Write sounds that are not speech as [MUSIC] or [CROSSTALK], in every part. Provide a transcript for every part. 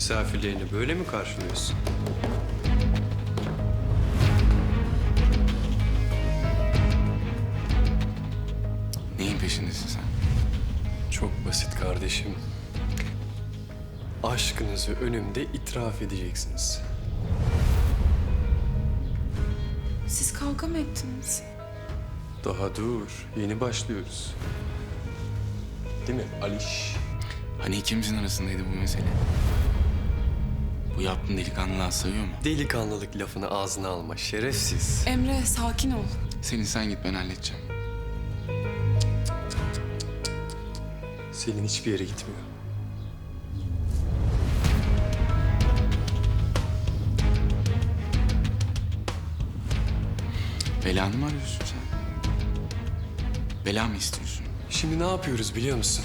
Misafirlerini böyle mi karşılıyorsun? Neyin peşindesin sen? Çok basit kardeşim. Aşkınızı önümde itiraf edeceksiniz. Siz kavga mı ettiniz? Daha dur, yeni başlıyoruz. Değil mi Aliş? Hani ikimizin arasındaydı bu mesele? Bu yaptığın delikanlılığa sayıyor mu? Delikanlılık lafını ağzına alma, şerefsiz. Emre sakin ol. Senin sen git ben halledeceğim. Selin hiçbir yere gitmiyor. Belanı mı arıyorsun sen? Bela mı istiyorsun? Şimdi ne yapıyoruz biliyor musun?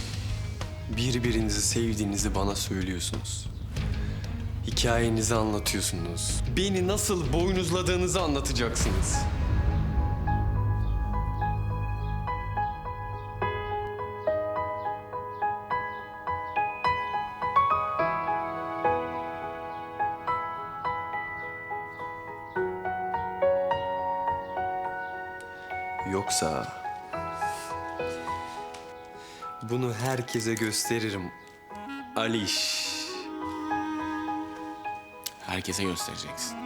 Birbirinizi sevdiğinizi bana söylüyorsunuz. Hikayenizi anlatıyorsunuz. Beni nasıl boynuzladığınızı anlatacaksınız. Yoksa bunu herkese gösteririm. Aliş. Herkese göstereceksin.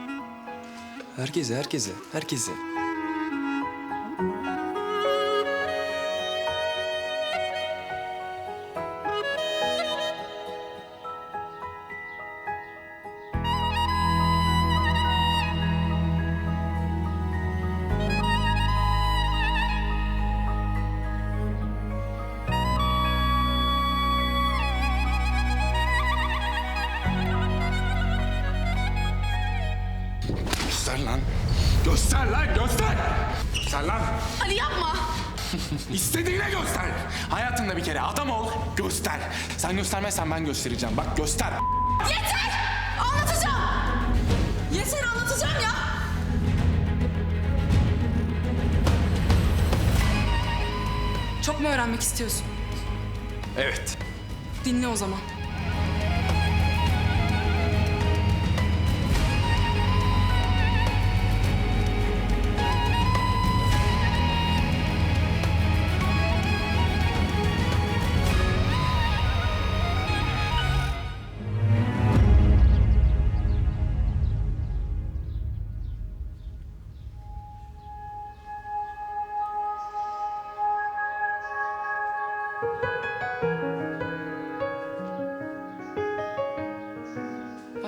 Herkese, herkese, herkese. Göster lan göster. Göster lan. Ali yapma. [LAUGHS] İstediğine göster. Hayatında bir kere adam ol. Göster. Sen göstermezsen ben göstereceğim. Bak göster. Yeter! Anlatacağım. Yeter anlatacağım ya. Çok mu öğrenmek istiyorsun? Evet. Dinle o zaman.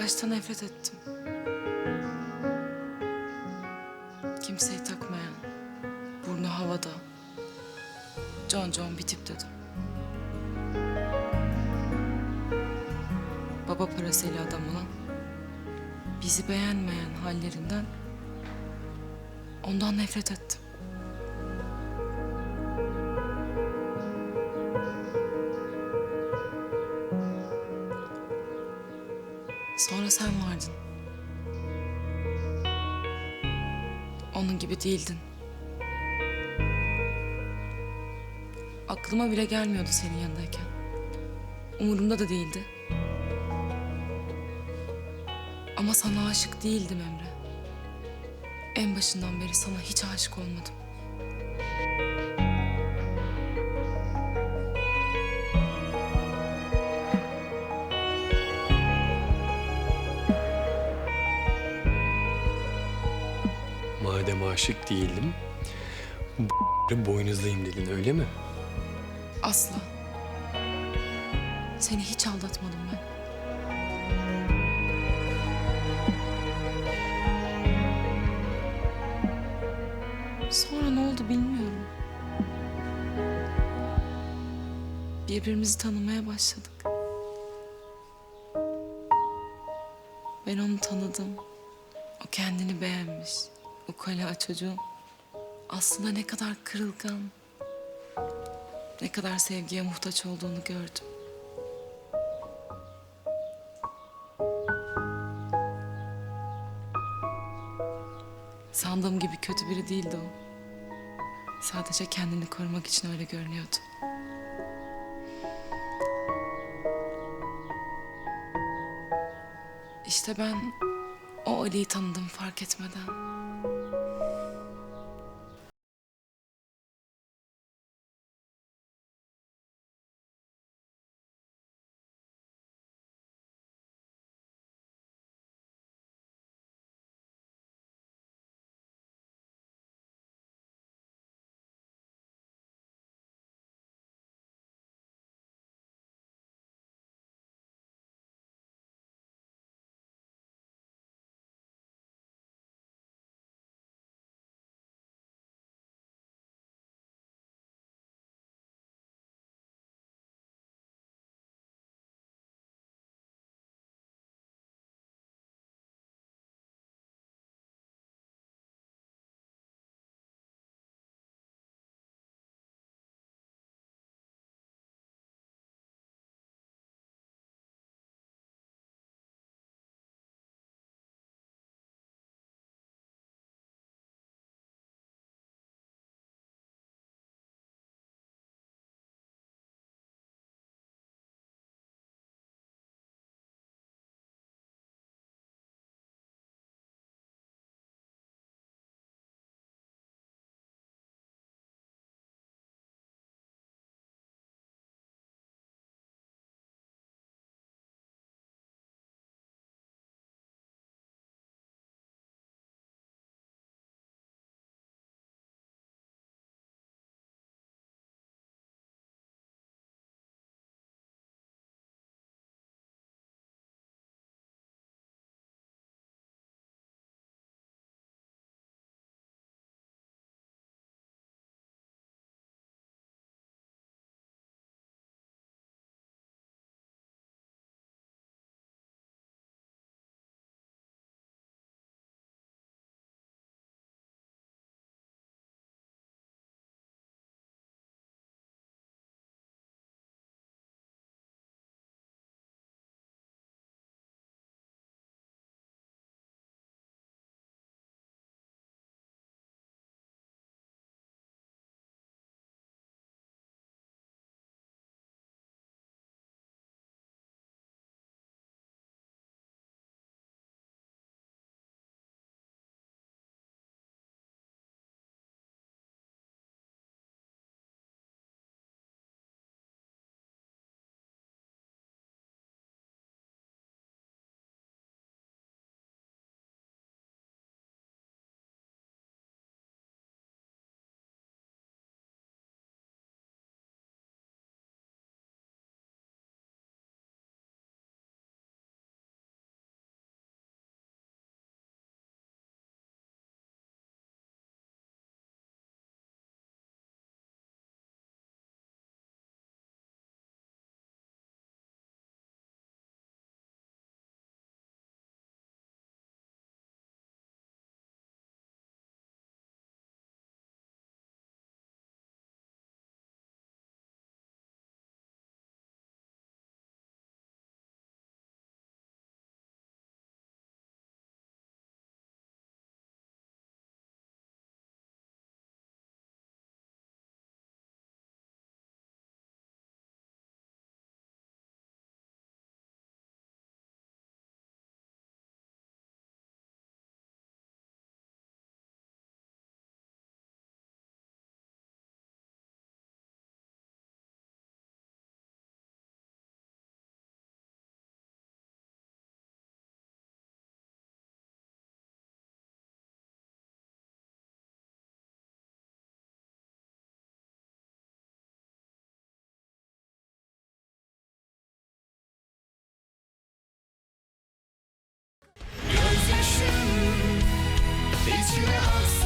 Başta nefret ettim. Kimseyi takmayan, burnu havada, con con bir tip dedim. Baba parasıyla adam olan, bizi beğenmeyen hallerinden ondan nefret ettim. Sonra sen vardın. Onun gibi değildin. Aklıma bile gelmiyordu senin yanındayken. Umurumda da değildi. Ama sana aşık değildim Emre. En başından beri sana hiç aşık olmadım. Aşık değildim, bu [LAUGHS] boynuzlayayım dedin öyle mi? Asla. Seni hiç aldatmadım ben. Sonra ne oldu bilmiyorum. Birbirimizi tanımaya başladık. Ben onu tanıdım. O kendini beğenmiş. Ukala çocuğun. Aslında ne kadar kırılgan, ne kadar sevgiye muhtaç olduğunu gördüm. Sandığım gibi kötü biri değildi o. Sadece kendini korumak için öyle görünüyordu. İşte ben o Ali'yi tanıdım fark etmeden. Yeah.